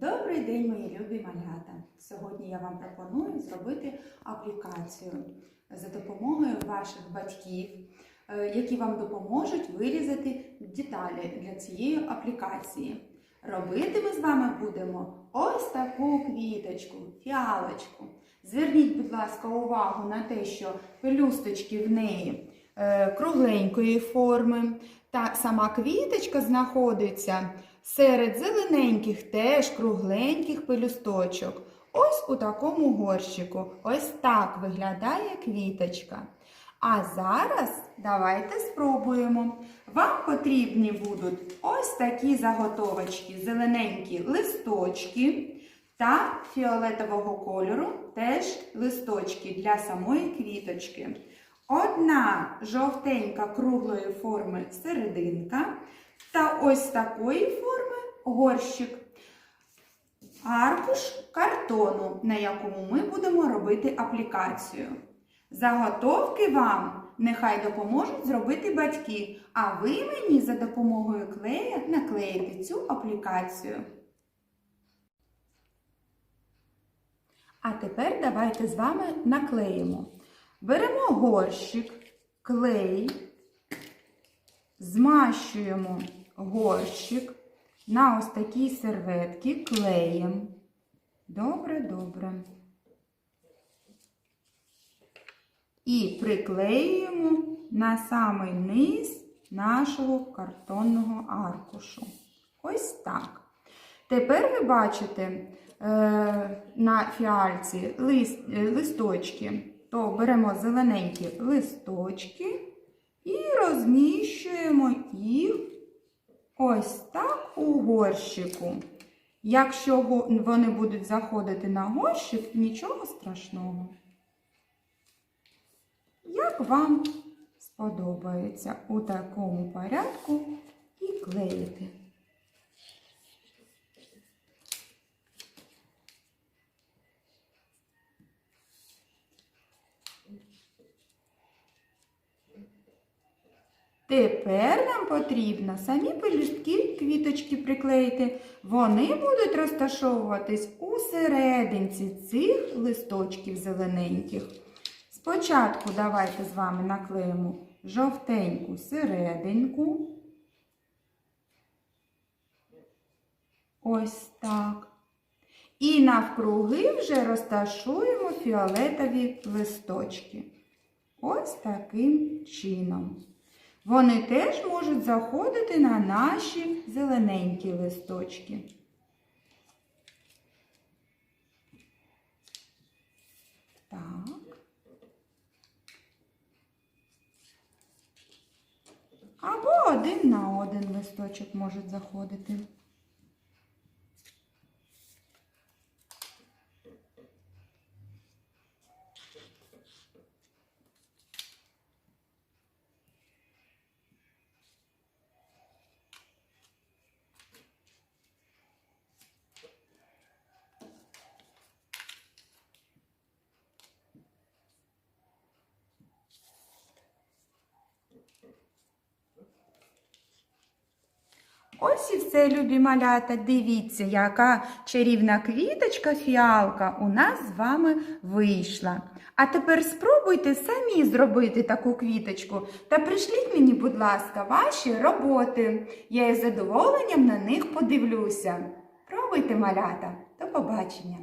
Добрий день, мої любі малята! Сьогодні я вам пропоную зробити аплікацію за допомогою ваших батьків, е, які вам допоможуть вирізати деталі для цієї аплікації. Робити ми з вами будемо ось таку квіточку, фіалочку. Зверніть, будь ласка, увагу на те, що пелюсточки в неї е, кругленької форми, та сама квіточка знаходиться серед зелененьких теж кругленьких пелюсточок. Ось у такому горщику. Ось так виглядає квіточка. А зараз давайте спробуємо. Вам потрібні будуть ось такі заготовочки, зелененькі листочки та фіолетового кольору теж листочки для самої квіточки. Одна жовтенька круглої форми серединка та ось такої форми горщик. Аркуш картону, на якому ми будемо робити аплікацію. Заготовки вам нехай допоможуть зробити батьки, а ви мені за допомогою клея наклеїте цю аплікацію. А тепер давайте з вами наклеїмо. Беремо горщик, клей, змащуємо горщик на ось такій серветці клеєм. Добре, добре. І приклеюємо на самий низ нашого картонного аркушу. Ось так. Тепер ви бачите е, на фіальці лист, е, листочки, то беремо зелененькі листочки розміщуємо їх ось так у горщику. Якщо вони будуть заходити на горщик, нічого страшного. Як вам сподобається у такому порядку і клеїти. Тепер нам потрібно самі пелюстки квіточки приклеїти. Вони будуть розташовуватись у серединці цих листочків зелененьких. Спочатку давайте з вами наклеїмо жовтеньку серединку. Ось так. І навкруги вже розташуємо фіолетові листочки. Ось таким чином. Вони теж можуть заходити на наші зелененькі листочки. Так. Або один на один листочок можуть заходити. Ось і все, любі малята. Дивіться, яка чарівна квіточка фіалка у нас з вами вийшла. А тепер спробуйте самі зробити таку квіточку та пришліть мені, будь ласка, ваші роботи. Я із задоволенням на них подивлюся. Пробуйте, малята. До побачення!